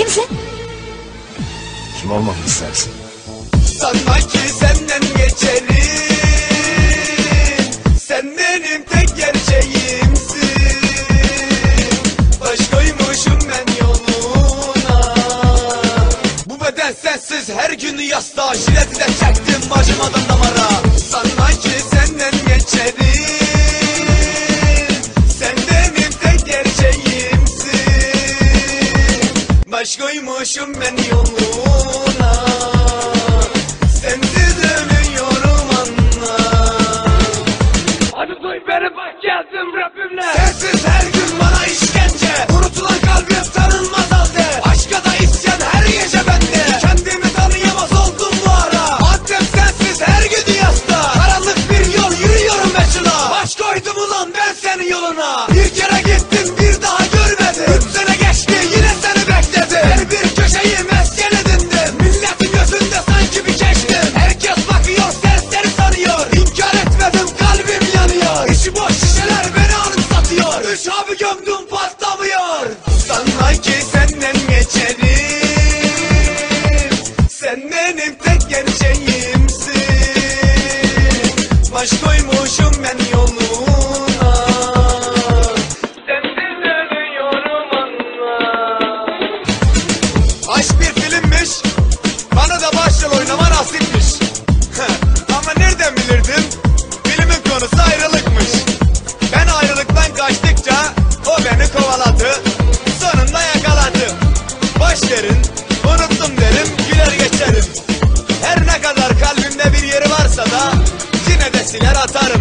Kimsin? Kim olmamı istersin? Sanma ki senden geçerim Sen benim tek gerçeğimsin Baş koymuşum ben yoluna Bu beden sensiz her gün yastığa Jileti de çektim acımadan damara Koymuşum ben yoluna atıyor Üç abi gömdüm patlamıyor. Sanma ki senden geçerim. Sen benim tek gerçeğimsin. Baş koymuşum ben yoluna. Sensiz ölüyorum anla. Aşk bir filmmiş Bana da başrol oynama nasipmiş. Ama nereden bilirdim started